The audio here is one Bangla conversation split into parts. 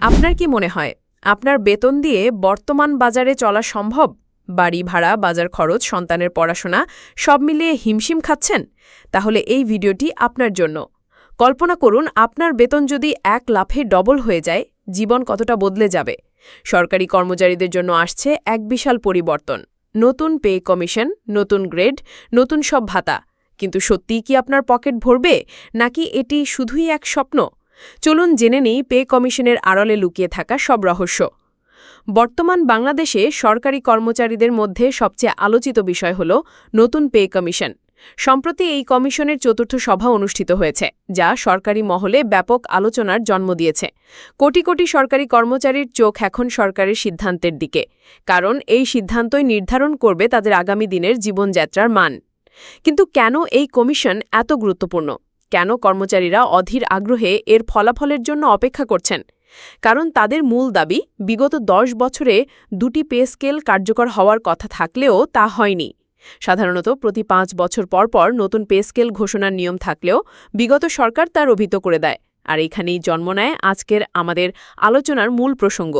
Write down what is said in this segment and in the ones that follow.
আপনার কি মনে হয়, আপনার বেতন দিয়ে বর্তমান বাজারে চলা সম্ভব? বাড়ি ভাড়া, বাজার খরচ, সন্তানের পড়াশোনা, সব মিলিয়ে হিমশিম খাচ্ছেন? তাহলে এই ভিডিওটি আপনার জন্য। কল্পনা করুন, আপনার বেতন যদি এক লাফে ডবল হয়ে যায়, জীবন কতটা বদলে যাবে? সরকারি কর্মচারীদের জন্য আসছে এক বিশাল পরিবর্তন। নতুন পে কমিশন, নতুন গ্রেড, নতুন সব ভাতা। কিন্তু সত্যিই কি আপনার পকেট ভরবে? নাকি এটি শুধুই এক স্বপ্ন? চলুন জেনে নেই পে কমিশনের আড়লে লুকিয়ে থাকা সব রহস্য। বর্তমান বাংলাদেশে সরকারি কর্মচারীদের মধ্যে সবচেয়ে আলোচিত বিষয় হল নতুন পে কমিশন। সম্প্রতি এই কমিশনের চতুর্থ সভা অনুষ্ঠিত হয়েছে, যা সরকারি মহলে ব্যাপক আলোচনার জন্ম দিয়েছে। কোটি কোটি সরকারি কর্মচারীর চোখ এখন সরকারের সিদ্ধান্তের দিকে, কারণ এই সিদ্ধান্তই নির্ধারণ করবে তাদের আগামী দিনের জীবনযাত্রার মান। কিন্তু কেন এই কমিশন এত গুরুত্বপূর্ণ? কেন কর্মচারীরা অধীর আগ্রহে এর ফলাফলের জন্য অপেক্ষা করছেন? কারণ তাদের মূল দাবি, বিগত দশ বছরে দুটি পে স্কেল কার্যকর হওয়ার কথা থাকলেও তা হয়নি। সাধারণত প্রতি পাঁচ বছর পর পর নতুন পে স্কেল ঘোষণার নিয়ম থাকলেও বিগত সরকার তার অভিহিত করে দেয়। আর এখানেই জন্ম নেয় আজকের আমাদের আলোচনার মূল প্রসঙ্গ।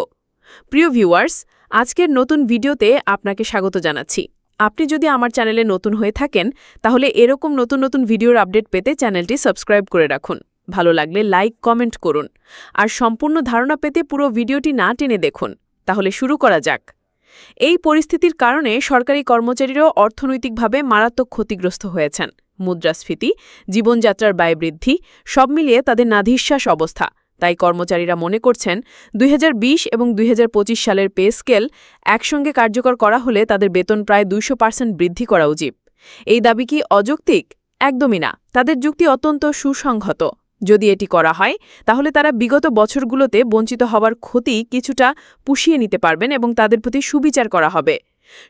প্রিয় ভিউয়ার্স, আজকের নতুন ভিডিওতে আপনাকে স্বাগত জানাচ্ছি। আপনি যদি আমার চ্যানেলে নতুন হয়ে থাকেন, তাহলে এরকম নতুন নতুন ভিডিওর আপডেট পেতে চ্যানেলটি সাবস্ক্রাইব করে রাখুন। ভালো লাগলে লাইক, কমেন্ট করুন। আর সম্পূর্ণ ধারণা পেতে পুরো ভিডিওটি না টেনে দেখুন। তাহলে শুরু করা যাক। এই পরিস্থিতির কারণে সরকারি কর্মচারীরাও অর্থনৈতিকভাবে মারাত্মক ক্ষতিগ্রস্ত হয়েছেন। মুদ্রাস্ফীতি, জীবনযাত্রার ব্যয় বৃদ্ধি, সব মিলিয়ে তাদের নাধিশ্বাস অবস্থা। তাই কর্মচারীরা মনে করছেন দুই হাজার বিশ এবং দুই হাজার পঁচিশ সালের পে স্কেল একসঙ্গে কার্যকর করা হলে তাদের বেতন প্রায় দুইশো বৃদ্ধি করা উচিত। এই দাবি কি অযৌক্তিক? একদমই না। তাদের যুক্তি অত্যন্ত সুসংহত। যদি এটি করা হয়, তাহলে তারা বিগত বছরগুলোতে বঞ্চিত হওয়ার ক্ষতি কিছুটা পুষিয়ে নিতে পারবেন এবং তাদের প্রতি সুবিচার করা হবে।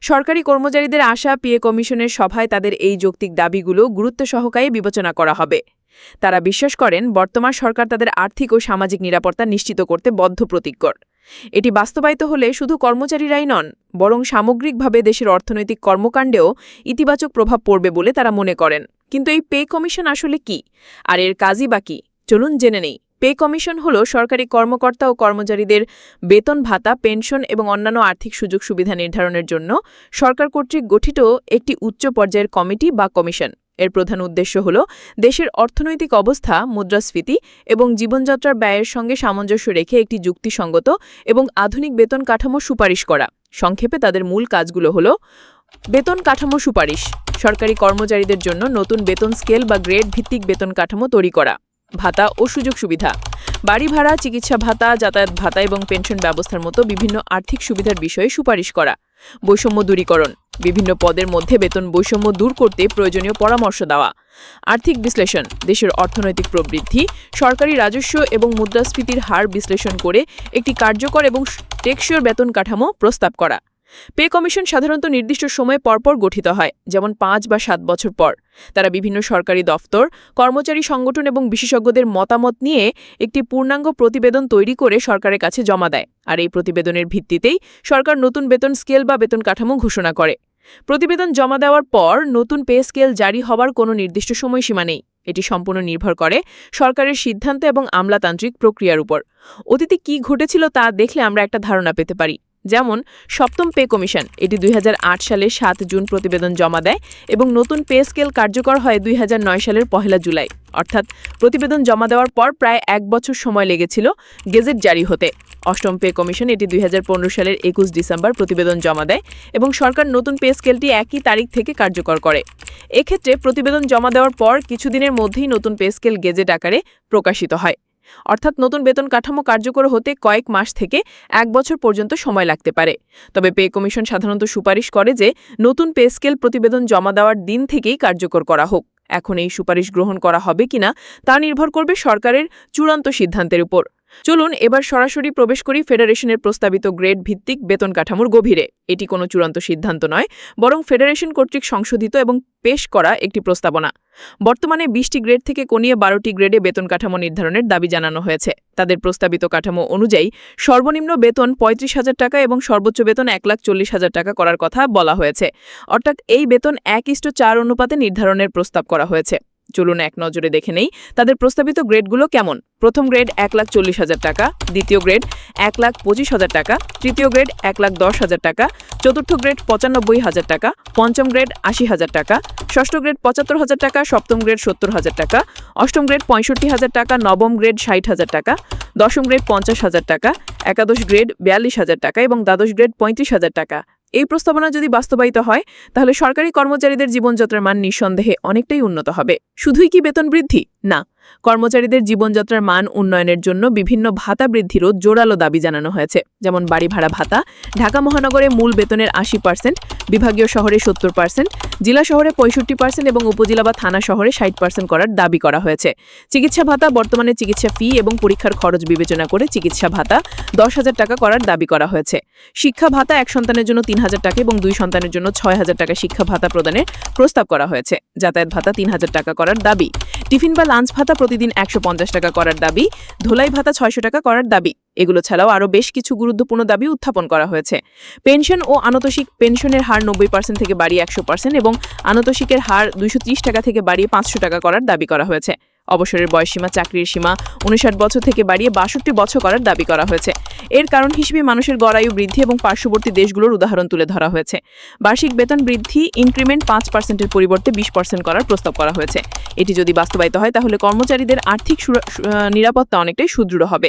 সরকারি কর্মচারীদের আশা পিএ কমিশনের সভায় তাদের এই যৌক্তিক দাবিগুলো গুরুত্ব সহকারে বিবেচনা করা হবে। তারা বিশ্বাস করেন, বর্তমান সরকার তাদের আর্থিক ও সামাজিক নিরাপত্তা নিশ্চিত করতে বদ্ধপ্রতিজ্ঞর। এটি বাস্তবায়িত হলে শুধু কর্মচারীরাই নন, বরং সামগ্রিকভাবে দেশের অর্থনৈতিক কর্মকাণ্ডেও ইতিবাচক প্রভাব পড়বে বলে তারা মনে করেন। কিন্তু এই পে কমিশন আসলে কি? আর এর কাজই বাকি চলুন জেনে নেই। পে কমিশন হল সরকারি কর্মকর্তা ও কর্মচারীদের বেতন ভাতা, পেনশন এবং অন্যান্য আর্থিক সুযোগ সুবিধা নির্ধারণের জন্য সরকার কর্তৃক গঠিত একটি উচ্চ পর্যায়ের কমিটি বা কমিশন। এর প্রধান উদ্দেশ্য হল দেশের অর্থনৈতিক অবস্থা, মুদ্রাস্ফীতি এবং জীবনযাত্রার ব্যয়ের সঙ্গে সামঞ্জস্য রেখে একটি যুক্তিসঙ্গত এবং আধুনিক বেতন কাঠামো সুপারিশ করা। সংক্ষেপে তাদের মূল কাজগুলো হল বেতন কাঠামো সুপারিশ, সরকারি কর্মচারীদের জন্য নতুন বেতন স্কেল বা গ্রেড ভিত্তিক বেতন কাঠামো তৈরি করা। ভাতা ও সুযোগ সুবিধা। বাড়ি ভাড়া, চিকিৎসা ভাতা, যাতায়াত ভাতা এবং পেনশন ব্যবস্থার মতো বিভিন্ন আর্থিক সুবিধার বিষয়ে সুপারিশ করা। বৈষম্য দূরীকরণ। বিভিন্ন পদের মধ্যে বেতন বৈষম্য দূর করতে প্রয়োজনীয় পরামর্শ দেওয়া। আর্থিক বিশ্লেষণ। দেশের অর্থনৈতিক প্রবৃদ্ধি, সরকারি রাজস্ব এবং মুদ্রাস্ফীতির হার বিশ্লেষণ করে একটি কার্যকর এবং টেকসই বেতন কাঠামো প্রস্তাব করা। পে কমিশন সাধারণত নির্দিষ্ট সময়ে পরপর গঠিত হয়, যেমন পাঁচ বা সাত বছর পর। তারা বিভিন্ন সরকারি দফতর, কর্মচারী সংগঠন এবং বিশেষজ্ঞদের মতামত নিয়ে একটি পূর্ণাঙ্গ প্রতিবেদন তৈরি করে সরকারের কাছে জমা দেয়, আর এই প্রতিবেদনের ভিত্তিতেই সরকার নতুন বেতন স্কেল বা বেতন কাঠামো ঘোষণা করে। প্রতিবেদন জমা দেওয়ার পর নতুন পে স্কেল জারি হওয়ার কোনো নির্দিষ্ট সময়সীমা নেই। এটি সম্পূর্ণ নির্ভর করে সরকারের সিদ্ধান্ত এবং আমলাতান্ত্রিক প্রক্রিয়ার উপর। অতীতে কি ঘটেছিল তা দেখলে আমরা একটা ধারণা পেতে পারি। যেমন সপ্তম পে কমিশন, এটি দুই সালের সাত জুন প্রতিবেদন জমা দেয় এবং নতুন পে স্কেল কার্যকর হয় দুই হাজার নয় সালের পহেলা জুলাই। অর্থাৎ প্রতিবেদন জমা দেওয়ার পর প্রায় এক বছর সময় লেগেছিল গেজেট জারি হতে। অষ্টম পে কমিশন, এটি দুই হাজার পনেরো সালের একুশ ডিসেম্বর প্রতিবেদন জমা দেয় এবং সরকার নতুন পে স্কেলটি একই তারিখ থেকে কার্যকর করে। এক্ষেত্রে প্রতিবেদন জমা দেওয়ার পর কিছুদিনের মধ্যেই নতুন পে স্কেল গেজেট আকারে প্রকাশিত হয়। অর্থাৎ নতুন বেতন কাঠামো কার্যকর হতে কয়েক মাস থেকে এক বছর পর্যন্ত সময় লাগতে পারে। তবে পে কমিশন সাধারণত সুপারিশ করে যে নতুন পে স্কেল প্রতিবেদন জমা দেওয়ার দিন থেকেই কার্যকর করা হোক। এখন এই সুপারিশ গ্রহণ করা হবে কিনা তা নির্ভর করবে সরকারের চূড়ান্ত সিদ্ধান্তের উপর। চলুন, এবার সরাসরি প্রবেশ করি ফেডারেশনের প্রস্তাবিত গ্রেড ভিত্তিক বেতন কাঠামোর গভীরে। এটি কোনো চূড়ান্ত সিদ্ধান্ত নয়, বরং ফেডারেশন কর্তৃক সংশোধিত এবং পেশ করা একটি প্রস্তাবনা। বর্তমানে বিশটি গ্রেড থেকে কনিয়ে বারোটি গ্রেডে বেতন কাঠামো নির্ধারণের দাবি জানানো হয়েছে। তাদের প্রস্তাবিত কাঠামো অনুযায়ী, সর্বনিম্ন বেতন পঁয়ত্রিশ হাজার টাকা এবং সর্বোচ্চ বেতন এক লাখ চল্লিশ হাজার টাকা করার কথা বলা হয়েছে। অর্থাৎ এই বেতন এক ইষ্ট চার অনুপাতে নির্ধারণের প্রস্তাব করা হয়েছে। চলুন এক নজরে দেখে নেই তাদের প্রস্তাবিত গ্রেডগুলো কেমন প্রথম গ্রেড এক লাখ চল্লিশ হাজার টাকা দ্বিতীয় গ্রেড এক লাখ পঁচিশ হাজার টাকা তৃতীয় গ্রেড এক লাখ দশ হাজার টাকা চতুর্থ গ্রেড পঁচানব্বই হাজার টাকা পঞ্চম গ্রেড আশি হাজার টাকা ষষ্ঠ গ্রেড পঁচাত্তর হাজার টাকা সপ্তম গ্রেড সত্তর হাজার টাকা অষ্টম গ্রেড পঁয়ষট্টি হাজার টাকা নবম গ্রেড ষাট হাজার টাকা দশম গ্রেড পঞ্চাশ হাজার টাকা একাদশ গ্রেড বিয়াল্লিশ হাজার টাকা এবং দ্বাদশ গ্রেড পঁয়ত্রিশ হাজার টাকা এই প্রস্তাবনা যদি বাস্তবায়িত হয়, তাহলে সরকারি কর্মচারীদের জীবনযাত্রার মান নিঃসন্দেহে অনেকটাই উন্নত হবে। শুধুই কি বেতন বৃদ্ধি? না। কর্মচারীদের জীবনযাত্রার মান উন্নয়নের জন্য বিভিন্ন ভাতা বৃদ্ধিরও জোরালো দাবি জানানো হয়েছে। যেমন বাড়ি ভাড়া ভাতা, ঢাকা মহানগরে মূল বেতনের আশি পার্সেন্ট বিভাগীয় শহরে সত্তর পার্সেন্ট জেলা শহরে পঁয়ষট্টি পার্সেন্ট এবং উপজেলা বা থানা শহরে ষাট পার্সেন্ট করার দাবি করা হয়েছে। চিকিৎসা ভাতা, বর্তমানে চিকিৎসা ফি এবং পরীক্ষার খরচ বিবেচনা করে চিকিৎসা ভাতা দশ হাজার টাকা করার দাবি করা হয়েছে। শিক্ষা ভাতা এক সন্তানের জন্য তিন হাজার টাকা এবং দুই সন্তানের জন্য ছয় হাজার টাকা শিক্ষা ভাতা প্রদানের প্রস্তাব করা হয়েছে। যাতায়াত ভাতা তিন হাজার টাকা করার দাবি। টিফিন বা লাঞ্চ ভাতা প্রতিদিন একশো পঞ্চাশ টাকা করার দাবি। ধোলাই ভাতা ছয়শো টাকা করার দাবি। এগুলো ছাড়াও আরও বেশ কিছু গুরুত্বপূর্ণ দাবি উত্থাপন করা হয়েছে। পেনশন ও আনতোষিক পেনশনের হার নব্বই পার্সেন্ট থেকে বাড়িয়ে একশো পার্সেন্ট এবং আনতোষিকের হার দুইশো ত্রিশ টাকা থেকে বাড়িয়ে পাঁচশো টাকা করার দাবি করা হয়েছে। অবসরের বয়সসীমা, চাকরির সীমা, উনষাট বছর থেকে বাড়িয়ে বাষট্টি বছর করার দাবি করা হয়েছে। এর কারণ হিসেবে মানুষের গড়ায়ু বৃদ্ধি এবং পার্শ্ববর্তী দেশগুলোর উদাহরণ তুলে ধরা হয়েছে। বার্ষিক বেতন বৃদ্ধি ইনক্রিমেন্ট পাঁচ পার্সেন্টের পরিবর্তে বিশ পার্সেন্ট করার প্রস্তাব করা হয়েছে। এটি যদি বাস্তবায়িত হয়, তাহলে কর্মচারীদের আর্থিক নিরাপত্তা অনেকটাই সুদৃঢ় হবে।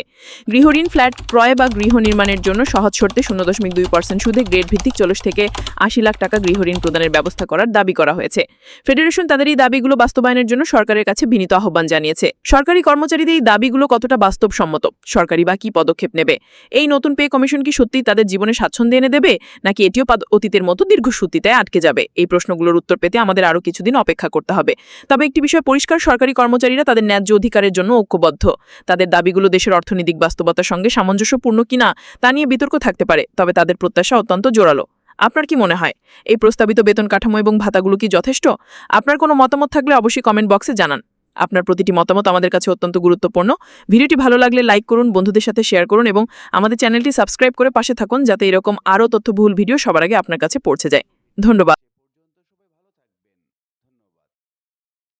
গৃহঋণ ফ্ল্যাট ক্রয় বা গৃহ নির্মাণের জন্য সহজ শর্তে শূন্য দশমিক দুই পার্সেন্ট সুদে গ্রেড ভিত্তিক চল্লিশ থেকে আশি লাখ টাকা গৃহঋণ প্রদানের ব্যবস্থা করার দাবি করা হয়েছে। ফেডারেশন তাদের এই দাবিগুলো বাস্তবায়নের জন্য সরকারের কাছে বিনীত আহ্বান জানিয়েছে। সরকারি কর্মচারীদের এই দাবিগুলো কতটা বাস্তবসম্মত? সরকারি বা কি পদক্ষেপ নেবে? এই নতুন পে কমিশন কি সত্যিই তাদের জীবনে স্বাচ্ছন্দ্য এনে দেবে? নাকি এটিও অতীতের মতো দীর্ঘসূত্রিতায় আটকে যাবে? এই প্রশ্নগুলোর উত্তর পেতে আমাদের আরও কিছুদিন অপেক্ষা করতে হবে। তবে একটি বিষয় পরিষ্কার, সরকারি কর্মচারীরা তাদের ন্যায্য অধিকারের জন্য ঐক্যবদ্ধ। তাদের দাবিগুলো দেশের অর্থনৈতিক বাস্তবতার সঙ্গে সামঞ্জস্যপূর্ণ কিনা তা নিয়ে বিতর্ক থাকতে পারে, তবে তাদের প্রত্যাশা অত্যন্ত জোরালো। আপনার কি মনে হয়? এই প্রস্তাবিত বেতন কাঠামো এবং ভাতাগুলো কি যথেষ্ট? আপনার কোনো মতামত থাকলে অবশ্যই কমেন্ট বক্সে জানান। আপনার প্রতিটি মতামত আমাদের কাছে অত্যন্ত গুরুত্বপূর্ণ। ভিডিওটি ভালো লাগলে লাইক করুন, বন্ধুদের সাথে শেয়ার করুন এবং আমাদের চ্যানেলটি সাবস্ক্রাইব করে পাশে থাকুন যাতে এরকম আরও তথ্যবহুল ভিডিও সবার আগে আপনার কাছে পৌঁছে যায়। ধন্যবাদ।